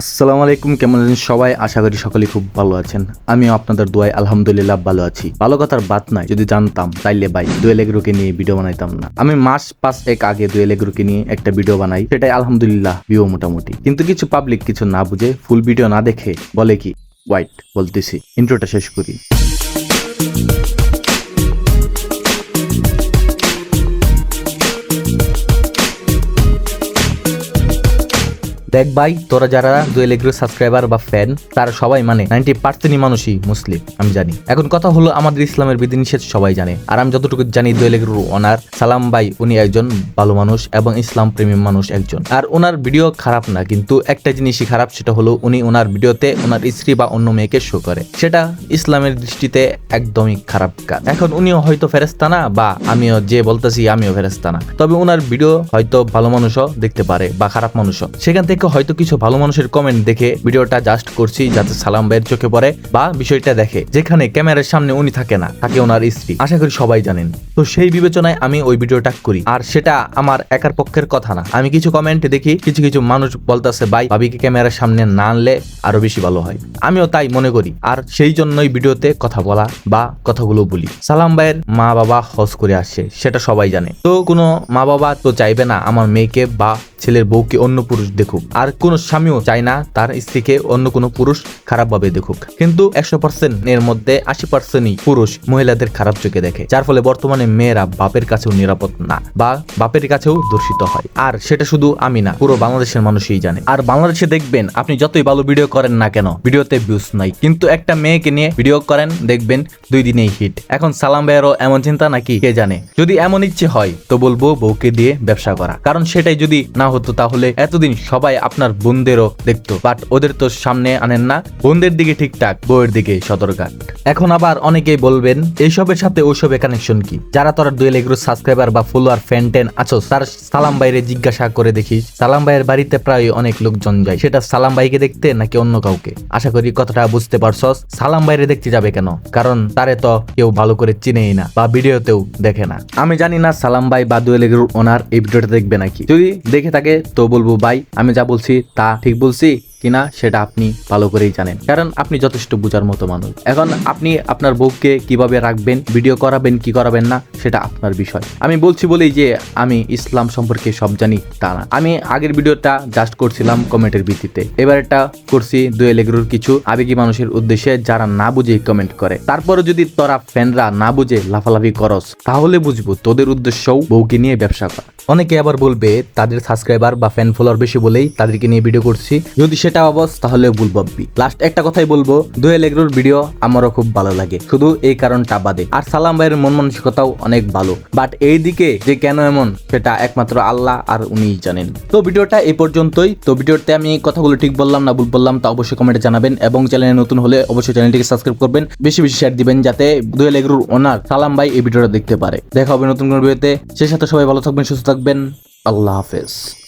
আসসালামু আলাইকুম, কেমন আছেন সবাই? আশা করি সকলেই খুব ভালো আছেন। আমিও আপনাদের দোয়ায় আলহামদুলিল্লাহ ভালো আছি। ভালো কথার বাদ নাই, যদি জানতাম তাইলে ভাই দুয়েল এগ্রোকে নিয়ে ভিডিও বানাইতাম না। আমি মাস পাঁচ এক আগে দুয়েল এগ্রোকে নিয়ে একটা ভিডিও বানাই, সেটাই আলহামদুলিল্লাহ ভিউ মোটামুটি। কিন্তু কিছু পাবলিক কিছু না বুঝে ফুল ভিডিও না দেখে বলে কি হোয়াইট বলতেছি। ইন্ট্রোটা শেষ করি। দেখ ভাই, তোরা যারা দুয়েল এগ্রো সাবস্ক্রাইবার বা ফ্যান তারা সবাই মানে নাইনটি পার্সেন্টই মানুষই মুসলিম, আমি জানি। এখন কথা হলো, আমাদের ইসলামের বিধিনিষেধ সবাই জানে। আর আমি যতটুকু জানি দুয়েল এগ্রোর ওনার সালাম ভাই, উনি একজন ভালো মানুষ এবং ইসলাম প্রেমী মানুষ একজন। আর ওনার ভিডিও খারাপ না, কিন্তু একটা জিনিসই খারাপ, সেটা হলো উনি ওনার ভিডিওতে ওনার স্ত্রী বা অন্য মেয়েকে শো করে। সেটা ইসলামের দৃষ্টিতে একদমই খারাপ কাজ। এখন উনিও হয়তো ফেরেস্তা না, বা আমিও যে বলতেছি, আমিও ফেরেস্তা না। তবে ওনার ভিডিও হয়তো ভালো মানুষও দেখতে পারে, বা খারাপ মানুষও। সেখান থেকে হয়তো কিছু ভালো মানুষের কমেন্ট দেখে ভিডিওটা জাস্ট করছি যাতে সালাম ভাইয়ের চোখে পড়ে বা বিষয়টা দেখে, যেখানে ক্যামেরার সামনে উনি থাকে না, থাকে ওনার স্ত্রী। আশা করি সবাই জানেন। তো সেই বিবেচনায় আমি ওই ভিডিওটা করি। আর সেটা আমার একার পক্ষের কথা না। আমি কিছু কমেন্ট দেখি, কিছু কিছু মানুষ বলতেছে, ভাই ভাবিকে ক্যামেরার সামনে না আনলে আরও বেশি ভালো হয়? আমিও তাই মনে করি। আর সেই জন্যই ভিডিওতে কথা বলা বা কথাগুলো বলি। সালাম ভাইয়ের মা বাবা হজ করে আসছে সেটা সবাই জানে। তো কোনো মা বাবা তো চাইবে না আমার মেয়েকে বা ছেলের বউকে অন্য পুরুষ দেখুক। আর কোন স্বামীও চায় না তার স্ত্রীকে অন্য কোনো পুরুষ খারাপভাবে দেখুক। কিন্তু একশো পার্সেন্ট এর মধ্যে আশি পার্সেন্টই পুরুষ মহিলাদের খারাপ চোখে দেখে। যার ফলে বর্তমানে মেয়েরা বাপের কাছেও নিরাপদ না বা বাপের কাছেও দূষিত হয়। আর সেটা শুধু আমি না, পুরো বাংলাদেশের মানুষই জানে। আর বাংলাদেশে দেখবেন, আপনি যতই ভালো ভিডিও করেন না কেন, ভিডিওতে ভিউজ নাই। কিন্তু একটা মেয়েকে নিয়ে ভিডিও করেন, দেখবেন দুই দিনেই হিট এখন সালাম ভাইয়েরও এমন চিন্তা নাকি, কে জানে? যদি এমন ইচ্ছে হয়, তো বলব বউকে দিয়ে ব্যবসা করা। কারণ সেটাই যদি না হতো, তাহলে এতদিন সবাই আপনার বোনদেরও দেখতো। বাট ওদের তো সামনে আনেন না। বোনদের দিকে ঠিকঠাক বউয়ের দিকে সদরঘাট এখন আবার অনেকেই বলবেন, এইসবের সাথে ওইসবের কানেকশন কি? যারা তোরা দুয়েল এগ্রো সাবস্ক্রাইবার বা ফলোয়ার ফ্যান টেন আছো তার সালাম বাইরে জিজ্ঞাসা করে দেখিস। সালাম ভাইয়ের বাড়িতে প্রায় অনেক লোকজন যায়। সেটা সালাম ভাইকে দেখতে নাকি অন্য কাউকে? আশা করি কথাটা বুঝতে পারছস। সালাম বাইরে দেখতে যাবে কেন? কারণ তারে তো কেউ ভালো করে চিনেই না বা ভিডিওতেও দেখে না। আমি জানি না সালাম ভাই বা দুয়েল এগ্রোর ওনার এই ভিডিওটা দেখবে নাকি। যদি দেখে থাকে তো বলব ভাই আমি যা বলছি তা ঠিক বলছি। কিনা সেটা আপনি ভালো করেই জানেন। কারণ আপনি যথেষ্ট বোঝার মতো মানুষ। এখন আপনি আপনার বউকে কীভাবে রাখবেন, ভিডিও করাবেন, কি করাবেন না, সেটা আপনার বিষয়। আমি বলছি বলেই যে আমি ইসলাম সম্পর্কে সব জানি, তা না। আমি আগের ভিডিওটা জাস্ট করছিলাম কমেন্টের ভিত্তিতে। এবার এটা করছি দুয়েল এগ্রোর কিছু আবেগী মানুষের উদ্দেশ্যে যারা না বুঝে কমেন্ট করে। তারপরে যদি তোরা ফ্যানরা না বুঝে লাফালাফি করস, তাহলে বুঝব তোদের উদ্দেশ্যও বউকে নিয়ে ব্যবসা করা। অনেকে আবার বলবে, তাদের সাবস্ক্রাইবার বা ফ্যান ফলোয়ার বেশি বলেই তাদেরকে নিয়ে ভিডিও করছি। যদি সেটা অবস, তাহলে ভুল ভাববি। লাস্ট একটা কথাই বলব দুয়েল এগ্রোর ভিডিও আমারও খুব ভালো লাগে। শুধু এই কারণটা বাদে। আর সালাম ভাইয়ের মন মানসিকতাও অনেক ভালো। বাট এই দিকে যে কেন এমন, সেটা একমাত্র আল্লাহ আর উনিই জানেন। তো ভিডিওটা এই পর্যন্তই। তো ভিডিওতে আমি কথাগুলো ঠিক বললাম না ভুল বললাম, তা অবশ্যই কমেন্টে জানাবেন। এবং চ্যানেলে নতুন হলে অবশ্যই চ্যানেলটিকে সাবস্ক্রাইব করবেন। বেশি বেশি শেয়ার দিবেন যাতে দুয়েল এগ্রোর ওনার সালাম ভাই এই ভিডিওটা দেখতে পারে। দেখা হবে নতুন কোনো ভিডিওতে সে সাথে সবাই ভালো থাকবেন, সুস্থ থাকবেন। আল্লাহ হাফেজ।